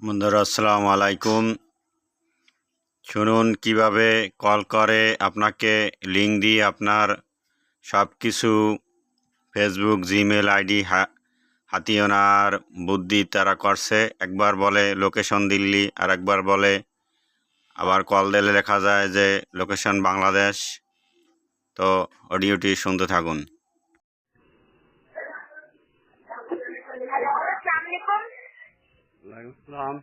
বন্ধুরা, আসসালামু আলাইকুম। শুনুন কীভাবে কল করে আপনাকে লিঙ্ক দিয়ে আপনার সব কিছু ফেসবুক জিমেল আইডি হাতিয়ে ওনার বুদ্ধি তারা করছে। একবার বলে লোকেশন দিল্লি আর একবার বলে আবার কল দিলে লেখা যায় যে লোকেশন বাংলাদেশ। তো অডিওটি শুনতে থাকুন হ্যালো আসসালামু আলাইকুম আসসালাম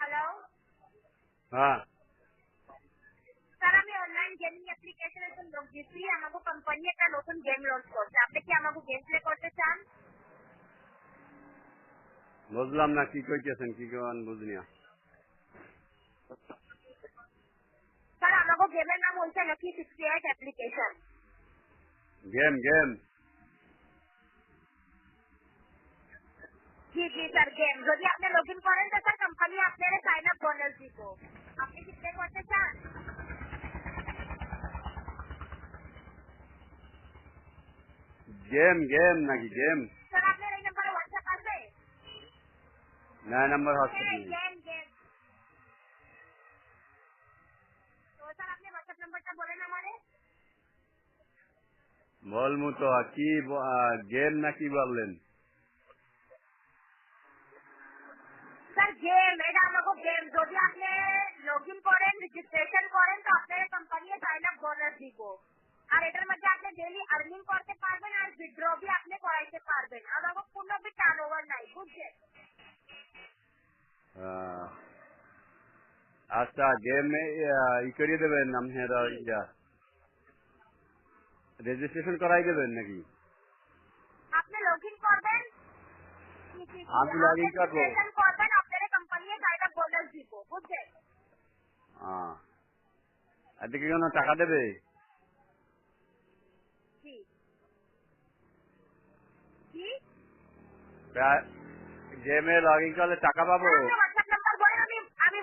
হ্যালো হ্যাঁ স্যার আমি অনলাইন গেমিং অ্যাপ্লিকেশনের জন্য লোক দিচ্ছি আমাকে কোম্পানি একটা নতুন গেম লঞ্চ করছে। আপনি কি আমাকে গেম প্লে করতে চান? বুঝলাম না কি কইতেছেন কি কেমন স্যার আমাকে গেমের নাম lucky sixty eight application game game জি জি স্যার গেম যদি আপনি লগ ইন করেন তো স্যার কোম্পানি আপনার সাইন আপ বোনাস দিব আপনি কি প্লে করতে চান গেম গেম নাকি গেম স্যার আপনার এই নাম্বারে হোয়াটসঅ্যাপ আছে নয় নাম্বার হ্যাঁ হসপিটাল গেম গেম তো স্যার আপনি হোয়াটসঅ্যাপ নাম্বারটা বলেন আমারে বলমু তো কি গেম নাকি বললেন স্যার গেম এটা আমাকে গেম যদি আপনি লগ ইন করেন রেজিস্ট্রেশন করেন তো আপনার কোম্পানি সাইন আপ বোনাস দিব আর এটার মধ্যে আপনি ডেইলি আর্নিং করতে পারবেন আর উইথড্র বি আপনি করাইতে পারবেন আমাকে কোনো বি টার্ন ওভার নাই বুঝছেন আহ, আচ্ছা গেম ই করিয়ে দেবেন আপনার ইয়া রেজিস্ট্রেশন করাই দেবেন নাকি আপনি লগ ইন করবেন জি, জি, জি, আমি login আপনি করব। registration করবেন আপনার কোম্পানি বোনাস দিব বুঝছেন? হ্যাঁ এদিকে কোনো টাকা দেবে? জি গেমে লগ করলে টাকা পাবো। আপনি হোয়াটসঅ্যাপ নাম্বার আমি আমি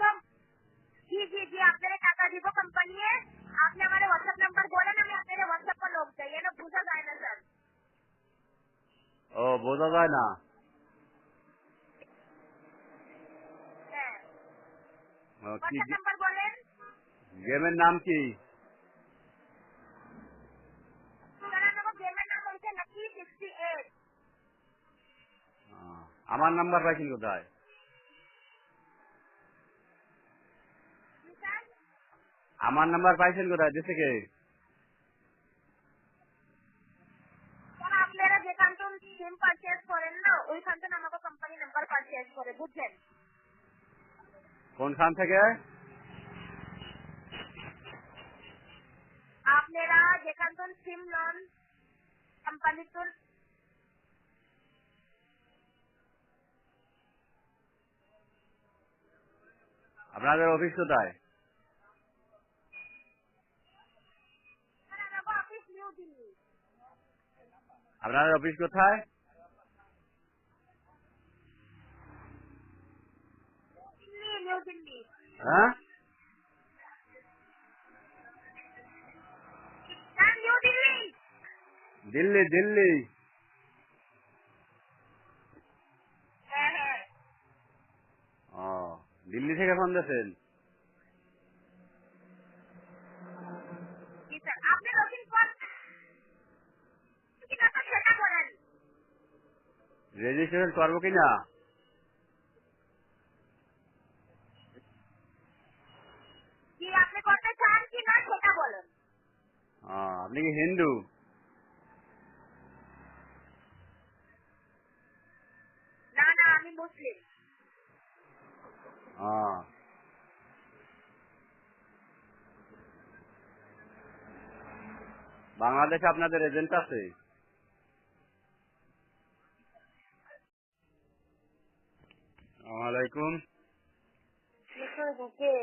লোক জি জি জি আপনারা টাকা দিব কোম্পানি আপনি আমার হোয়াটসঅ্যাপ নাম্বার বলেন আমি আপনার হোয়াটসঅ্যাপে লোক এটা বোঝা যায় না স্যার। ও বোঝা যায় না হ্যাঁ ও, কি হোয়াটসঅ্যাপ নাম্বার বলেন। গেমের নাম কি? আমার নাম্বার পাইছেন কোথায়? আমার নাম্বার পাইছেন কোথায়? দেশে কে স্যার আপনারা যেখান থেকে সিম পারচেজ করেন না ওইখান থেকে আমাকে কোম্পানি নাম্বার পারচেজ করে বুঝছেন কোনখান থেকে? আপনারা যেখান থেকে সিম লন আপনাদের অফিস কোথায়? আপনাদের অফিস কোথায়? হ্যাঁ? দিল্লি দিল্লি। ও দিল্লি থেকে ফোন দিয়েছেন? রেজিস্ট্রেশন করব কি না কি আপনি করতে চান সেটা বলেন আপনি কি হিন্দু? না না আমি মুসলিম বাংলাদেশে আপনাদের এজেন্ট আছে? কে?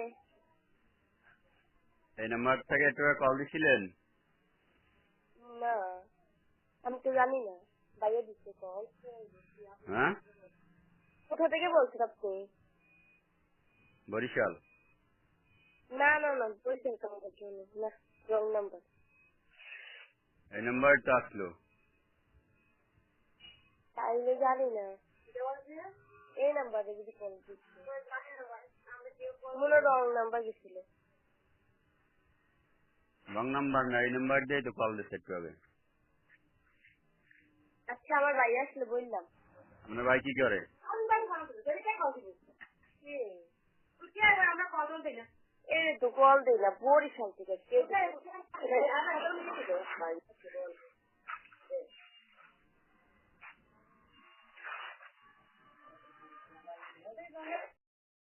এই নাম্বার থেকে একটু কল দিছিলেন? না আমি তো জানি না। বাইরে দিচ্ছে কল হ্যাঁ? কোথা থেকে বলছেন আপনি? বরিশাল। না না না জন্য না রং নাম্বার এই নাম্বারটা আসলো। তাইলে জানি না। এই নাম্বারে যদি কল দিচ্ছে। মনে রং নাম্বার গেছিল। রং নাম্বার না এই নাম্বার দিয়ে তো কল দিতে সেট হবে আচ্ছা আমার ভাই আসলে বললাম। আপনার ভাই কি করে? আমরা কল দিলাম এই তো কল দিলাম বরিশাল থেকে।